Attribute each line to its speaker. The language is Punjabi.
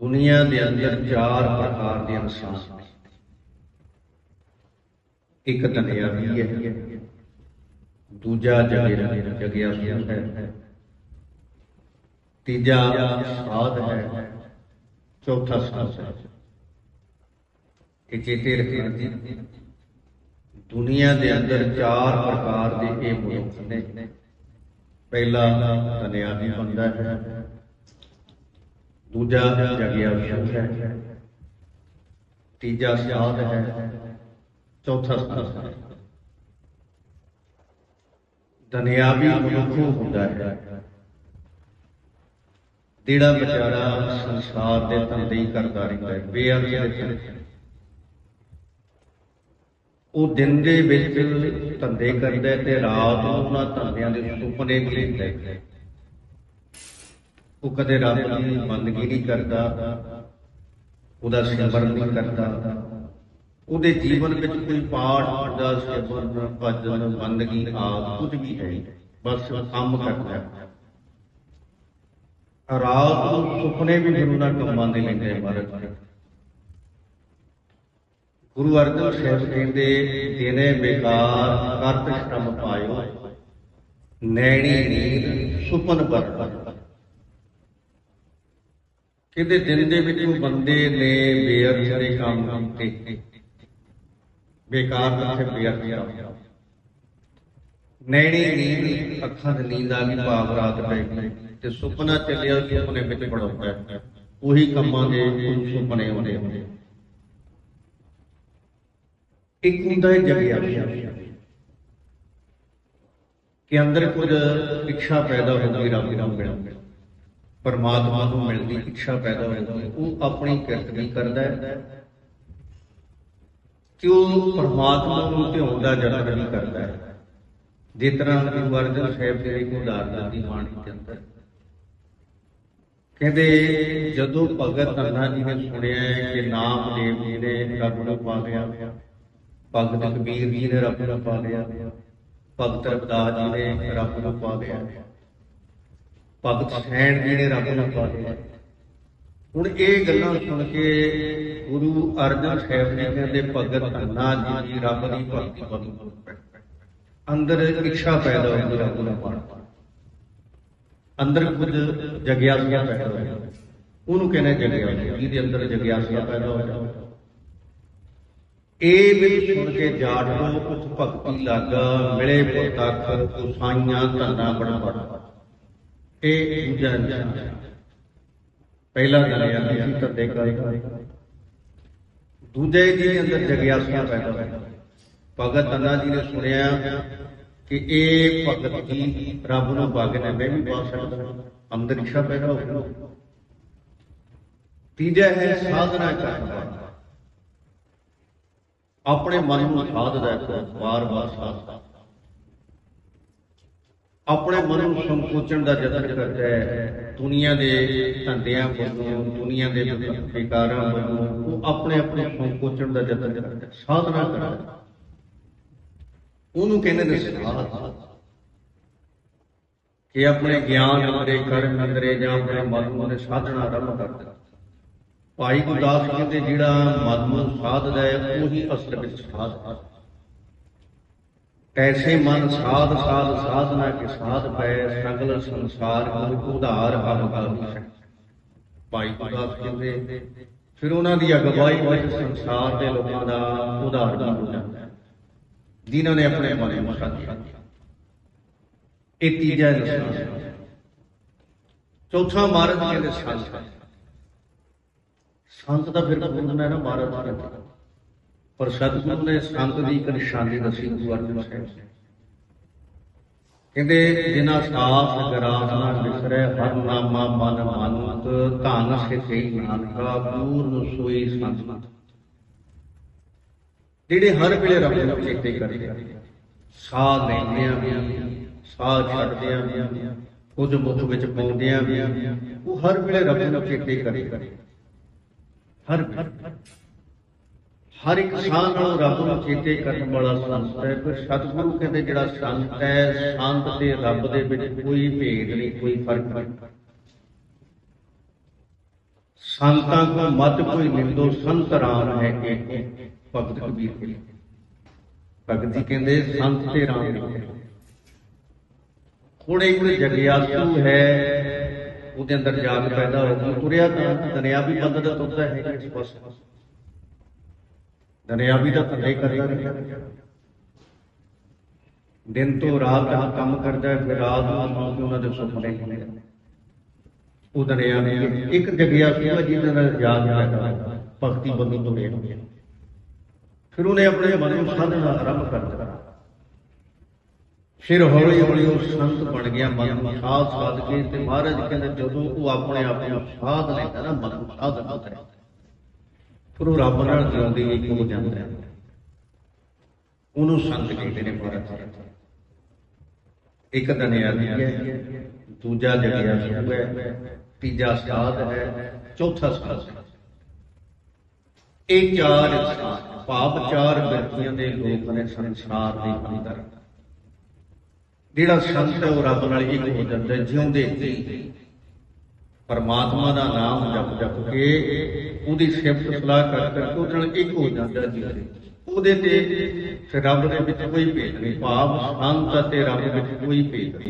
Speaker 1: ਦੁਨੀਆ ਦੇ ਅੰਦਰ ਚਾਰ ਪ੍ਰਕਾਰ ਦੇ ਇਨਸਾਨ ਨੇ ਇੱਕ ਦੁਨਿਆਵੀ ਹੈ, ਦੂਜਾ ਜਗਿਆ ਜਗਿਆ ਸੁਣ ਹੈ। ਤੀਜਾ ਸਾਧ ਹੈ, ਚੌਥਾ ਸਾਧ ਹੈ। ਇਹ ਚੇਤੇ ਰੱਖਣਾ ਜੀ। ਦੁਨੀਆ ਦੇ ਅੰਦਰ ਚਾਰ ਪ੍ਰਕਾਰ ਦੇ ਇਹ ਮਨੁੱਖ ਨੇ। ਪਹਿਲਾ ਦੁਨਿਆਵੀ ਬੰਦਾ ਹੈ ਦੂਜਾ ਜਗਿਆ ਸੁਖ ਹੈ। ਤੀਜਾ ਸਾਧ ਹੈ। ਚੌਥਾ ਸਾਧ ਹੈ। ਦੁਨਿਆਵੀ ਮਨੁੱਖ ਹੁੰਦਾ ਹੈ। ਜਿਹੜਾ ਵਿਚਾਰਾ ਸੰਸਾਰ ਦੇ ਧੰਦੇ ਹੀ ਕਰਦਾ ਰਹਿੰਦਾ ਹੈ ਬੇਅਰਥ ਦੇ ਧੰਦੇ ਉਹ ਦਿਨ ਦੇ ਵਿੱਚ ਧੰਦੇ ਕਰਦਾ ਤੇ ਰਾਤ ਨੂੰ ਉਹਨਾਂ ਧੰਦਿਆਂ ਦੇ ਸੁਪਨੇ ਵੀ ਲੈਂਦਾ ਹੈ। ਉਹ ਕਦੇ ਰੱਬ ਦੀ ਬੰਦਗੀ ਨਹੀਂ ਕਰਦਾ, ਉਹਦਾ ਸਿਮਰਨ ਨਹੀਂ ਕਰਦਾ। ਉਹਦੇ ਜੀਵਨ ਵਿੱਚ ਕੋਈ ਪਾਠ ਦਾ ਸਿਮਰਨ, ਭਜਨ ਬੰਦਗੀ ਆਦਿ ਕੁਝ ਵੀ ਹੈ ਬਸ ਕੰਮ ਕਰਦਾ। ਰਾਤ ਨੂੰ ਸੁਪਨੇ ਵੀ ਗੁਰੂ ਨਾਲ ਕੰਮਾਂ ਦੇ ਲੈਂਦੇ ਮਹਾਰਾਜ। ਗੁਰੂ ਅਰਜਨ ਸਾਹਿਬ ਕਹਿੰਦੇ, ਦਿਨੇ ਬੇਕਾਰ ਕਰਤ ਸ਼ਰਮ ਪਾਇਓ, ਨੈਣੀ ਨੀਂਦ ਸੁਪਨ ਬਰਤਨ। ਕਹਿੰਦੇ ਦਿਨ ਦੇ ਵਿੱਚ ਬੰਦੇ ਨੇ ਬੇਅਰਥ ਦੇ ਕੰਮ ਕੀਤੇ? ਬੇਕਾਰ ਕਿੱਥੇ ਬੇਅਰਥ ਕੰਮ ਨੈਣੀ ਨੀਂਦ, ਅੱਖਾਂ ਦੀ ਨੀਂਦ ਆ ਗਈ, ਭਾਵ ਰਾਤ ਪੈ ਗਈ। ਤੇ ਸੁਪਨਾ ਚੱਲਿਆ ਸੁਪਨੇ ਵਿੱਚ ਪੜਾਉਂਦਾ ਉਹੀ ਕੰਮਾਂ ਦੇ ਕੁਝ ਸੁਪਨੇ ਆਉਂਦੇ ਹੁੰਦੇ। ਇੱਕ ਹੁੰਦਾ ਹੈ ਜਗਿਆ। ਕਿ ਅੰਦਰ ਕੁਝ ਇੱਛਾ ਪੈਦਾ ਹੁੰਦੀ, ਰੱਬ ਨੂੰ ਮਿਲਣ। ਦੀ ਪਰਮਾਤਮਾ ਨੂੰ ਮਿਲਣ ਦੀ ਇੱਛਾ ਪੈਦਾ ਹੁੰਦੀ ਹੈ। ਉਹ ਆਪਣੀ ਕਿਰਤ ਵੀ ਕਰਦਾ ਹੈ। ਕਿ ਉਹ ਪਰਮਾਤਮਾ ਨੂੰ ਧਿਆਉਣ ਦਾ ਯਤਨ ਵੀ ਕਰਦਾ ਹੈ। ਜਿਸ ਤਰ੍ਹਾਂ ਗੁਰੂ ਅਰਜਨ ਸਾਹਿਬ ਜੀ ਦੀ ਉਦਾਹਰਣ ਦੀ ਬਾਣੀ ਦੇ ਅੰਦਰ। ਕਹਿੰਦੇ, ਜਦੋਂ ਭਗਤ ਧੰਨਾ ਜੀ ਨੇ ਸੁਣਿਆ ਕਿ ਨਾਮਦੇਵ ਜੀ ਨੇ ਰੱਬ ਨੂੰ ਪਾ ਲਿਆ, ਭਗਤ ਕਬੀਰ ਜੀ ਨੇ ਰੱਬ ਨੂੰ ਪਾ ਲਿਆ, ਭਗਤ ਰਵਿਦਾਸ ਜੀ ਨੇ ਰੱਬ ਨੂੰ ਪਾ ਲਿਆ ਭਗਤ ਸੈਣ ਜੀ ਨੇ ਰੱਬ ਨੂੰ ਪਾ ਹੁਣ ਇਹ ਗੱਲਾਂ ਸੁਣ ਕੇ ਗੁਰੂ ਅਰਜਨ ਸਾਹਿਬ ਜੀ ਕਹਿੰਦੇ, ਭਗਤ ਧੰਨਾ ਜੀ ਦੀ ਰੱਬ ਦੀ ਭਗਤੀ ਵੱਲ ਅੰਦਰ ਇੱਛਾ ਪੈਦਾ ਹੁੰਦੀ ਰੱਬ ਨੂੰ ਪਾਣ ਅੰਦਰ ਕੁਝ ਜਗਿਆਸਾ ਪੈਦਾ ਹੋ ਉਹਨੂੰ ਕਹਿੰਦੇ ਜਗਿਆਸਾ, ਜਿਹਦੇ ਅੰਦਰ ਜਗਿਆਸਾ ਪੈਦਾ ਹੋ ਇਹ ਵੀ ਸੁਣ ਕੇ ਜਾਟ ਕੁਝ ਭਗਤੀ ਲਾਗਾ, ਮਿਲੇ ਪੁੱਤਕ ਉਸਾਈਆਂ ਧੰਨਾ ਬੜਾ ਬੜਾ ਇਹ ਦੂਜਾ ਇਨਸਾਨ ਪਹਿਲਾ ਗਲਿਆ ਸੀ ਧੰਦੇ ਕਰਦਾ ਦੂਜੇ ਦੇ ਅੰਦਰ ਜਗਿਆਸਾ ਪੈਦਾ ਹੋਇਆ। ਭਗਤ ਧੰਨਾ ਜੀ ਨੇ ਸੁਣਿਆ ਕਿ ਇਹ ਭਗਤ ਜੀ ਰੱਬ ਨੂੰ ਭਗ ਨੇ ਮੈਂ ਵੀ ਪਾ ਸਕਦਾ। ਅੰਦਰ ਪੈਦਾ ਹੋ ਤੀਜਾ ਹੈ ਸਾਧਨਾ ਕਰਨਾ ਆਪਣੇ ਮਨ ਨੂੰ ਸਾਧਦਾ ਹੈ, ਵਾਰ-ਵਾਰ ਸਾਧਦਾ। ਆਪਣੇ ਮਨ ਨੂੰ ਸੰਕੋਚਣ ਦਾ ਯਤਨ ਕਰਦਾ ਹੈ। ਦੁਨੀਆ ਦੇ ਧੰਦਿਆਂ ਵੱਲੋਂ, ਦੁਨੀਆ ਦੇ ਵਿਕਾਰਾਂ ਵੱਲੋਂ ਉਹ ਆਪਣੇ ਆਪਣੇ ਸੰਕੋਚਣ ਦਾ ਯਤਨ ਕਰਦਾ ਸਾਧਨਾ ਕਰਦਾ ਉਹਨੂੰ ਕਹਿੰਦੇ ਨੇ ਸਾਧ। ਕਿ ਆਪਣੇ ਗਿਆਨ ਅੰਦਰੇ ਕਰਮ ਅੰਦਰੇ ਜਾਂ ਆਪਣੇ ਮਨ ਨੂੰ ਸਾਧਨਾ ਆਰੰਭ ਕਰਦਾ ਭਾਈ ਗੁਰਦਾਸ ਕਹਿੰਦੇ ਜਿਹੜਾ ਮਨ ਨੂੰ ਸਾਧਦਾ ਹੈ, ਉਹੀ ਅਸਲ ਵਿੱਚ ਸਾਧ ਐਸੇ ਮਨ ਸਾਧ ਸਾਧ ਸਾਧਨਾ ਕੇ ਸਾਧ ਪੈ ਸਗਲ ਸੰਸਾਰ ਕੋ ਉਧਾਰ ਹਮ ਕਰ ਭਾਈ ਗੁਰਦਾਸ ਕਹਿੰਦੇ, ਫਿਰ ਉਹਨਾਂ ਦੀ ਅਗਵਾਈ ਵਿੱਚ ਸੰਸਾਰ ਦੇ ਲੋਕਾਂ ਦਾ ਉਧਾਰ ਹੋ ਜਾਂਦਾ ਜਿਨ੍ਹਾਂ ਨੇ ਆਪਣੇ ਮਨ ਨੂੰ ਸਾਧਿਆ ਇਹ ਤੀਜਾ ਨਿਸ਼ਾਨ ਚੌਥਾ ਮਹਾਰਾਜ ਕਹਿੰਦੇ ਸੰਤ। ਸੰਤ ਦਾ ਫਿਰ ਗੁਰੂ ਹੈ ਨਾ ਮਹਾਰਾਜ ਪਰ ਸਤਿਗੁਰੂ ਨੇ ਸੰਤ ਦੀ ਇੱਕ ਨਿਸ਼ਾਨੀ ਦੱਸੀ ਗੁਰੂ ਅਰਜਨ ਸਾਹਿਬ। ਕਹਿੰਦੇ, ਜਿਨ੍ਹਾਂ ਸਾਸ ਗਰਾਸ ਨਾ ਵਿਸਰੈ, ਹਰ ਨਾਮਾ ਮਨ ਮੰਤ, ਧਨ ਸਿੱਖੇ ਨਾਨਕਾ ਪੂਰਨ ਸੋਈ ਸੰਤ ਜਿਹੜੇ ਹਰ ਵੇਲੇ ਰੱਬ ਨੂੰ ਚੇਤੇ ਕਰਦੇ ਸਾਹ ਲੈਂਦੇ ਆ, ਸਾਹ ਛੱਡਦੇ ਆ, ਕੁਝ ਮੁਖ ਵਿੱਚ ਪਾਉਂਦੇ ਆ, ਉਹ ਹਰ ਵੇਲੇ ਰੱਬ ਨੂੰ ਚੇਤੇ ਕਰਦੇ ਹਰ ਹਰ ਇੱਕ ਸਾਹ ਨਾਲ ਰੱਬ ਨੂੰ ਚੇਤੇ ਕਰਨ ਵਾਲਾ ਸੰਤ ਹੈ, ਫਿਰ ਸਤਿਗੁਰੂ ਕਹਿੰਦੇ ਜਿਹੜਾ ਸੰਤ ਹੈ, ਸੰਤ ਤੇ ਰੱਬ ਦੇ ਵਿੱਚ ਕੋਈ ਭੇਦ ਨਹੀਂ, ਕੋਈ ਫ਼ਰਕ ਨਹੀਂ। ਸੰਤਾਂ ਕੋ ਮਤ ਕੋਈ ਨਿੰਦੋ ਸੰਤ ਰਾਮ ਹੈ ਏਕ ਭਗਤ ਕਬੀਰ ਜੀ। ਭਗਤ ਜੀ ਕਹਿੰਦੇ, ਸੰਤ ਤੇ ਰਾਮ ਨੇ ਹੁਣ ਇੱਕ ਜਗਿਆਸੂ ਹੈ, ਉਹਦੇ ਅੰਦਰ ਜਾਗ ਪੈਦਾ ਹੋ ਗਈ ਤੁਰਿਆ ਤਾਂ ਦੁਨਿਆਵੀ ਬੰਦ ਦਾ ਤੁਰਦਾ ਹੈ ਇਸ ਦਰਿਆ ਵੀ ਤਾਂ ਧੰਦੇ ਕਰਦਾ ਰਿਹਾ। ਦਿਨ ਤੋਂ ਰਾਤ ਤੱਕ ਕੰਮ ਕਰਦਾ ਹੈ ਫਿਰ ਰਾਤ ਨੂੰ ਸੌਂ ਉਹਨਾਂ ਦੇ ਸੁਪਨੇ ਹੁੰਦੇ ਨੇ ਉਹ ਦੁਨਿਆਵੀ ਇੱਕ ਜਗਿਆਸੂ ਹੈ ਜਿਹਦੇ ਨਾਲ ਜਾਗ ਪੈਦਾ ਹੋਇਆ ਭਗਤੀ ਬੰਦੀ ਤੁਰਿਆ ਫਿਰ ਉਹਨੇ ਆਪਣੇ ਮਨ ਨੂੰ ਸਾਧਨਾ ਆਰੰਭ ਕਰ ਦਿੱਤਾ। ਫਿਰ ਹੌਲੀ ਹੌਲੀ ਉਹ ਸੰਤ ਬਣ ਗਿਆ, ਮਨ ਨੂੰ ਸਾਧ ਸਾਧ ਕੇ ਤੇ ਮਹਾਰਾਜ ਕਹਿੰਦੇ ਜਦੋਂ ਉਹ ਆਪਣੇ ਆਪ ਨੂੰ ਸਾਧ ਲੈਂਦਾ ਨਾ, ਮਨ ਨੂੰ ਸਾਧ ਲੈਂਦਾ ਫਿਰ ਉਹ ਰੱਬ ਨਾਲ ਜਿਉਂਦੀ ਇੱਕ ਹੋ ਜਾਂਦਾ ਹੈ। ਉਹਨੂੰ ਸੰਤ ਕਹਿੰਦੇ ਨੇ ਮਹਾਰਾਜ ਇੱਕ ਦਨਿਆਦੀ ਹੈ ਦੂਜਾ ਜਗਿਆ ਹੈ ਤੀਜਾ ਸਾਧ ਹੈ ਚੌਥਾ ਸਾਧ ਹੈ। ਇਹ ਚਾਰ ਇਨਸਾਨ, ਚਾਰ ਵਿਅਕਤੀਆਂ ਦੇ ਲੋਕ ਨੇ ਸੰਸਾਰ ਦੇ ਅੰਦਰ। ਜਿਹੜਾ ਸੰਤ ਹੈ ਉਹ ਰੱਬ ਨਾਲ ਇੱਕ ਹੋ ਜਾਂਦਾ ਜਿਉਂਦੇ। ਪਰਮਾਤਮਾ ਦਾ ਨਾਮ ਜਪ ਜਪ ਕੇ ਉਹਦੀ ਸਿਫਤ ਸਲਾਹ ਕਰ ਕਰਕੇ ਉਹਦੇ ਨਾਲ ਇੱਕ ਹੋ ਜਾਂਦਾ ਜੀ। ਉਹਦੇ ਤੇ ਰੱਬ ਦੇ ਵਿੱਚ ਕੋਈ ਭੇਦ ਨਹੀਂ। ਭਾਵ ਸੰਤ ਅਤੇ ਰੱਬ ਵਿੱਚ ਕੋਈ ਭੇਦ ਨਹੀਂ।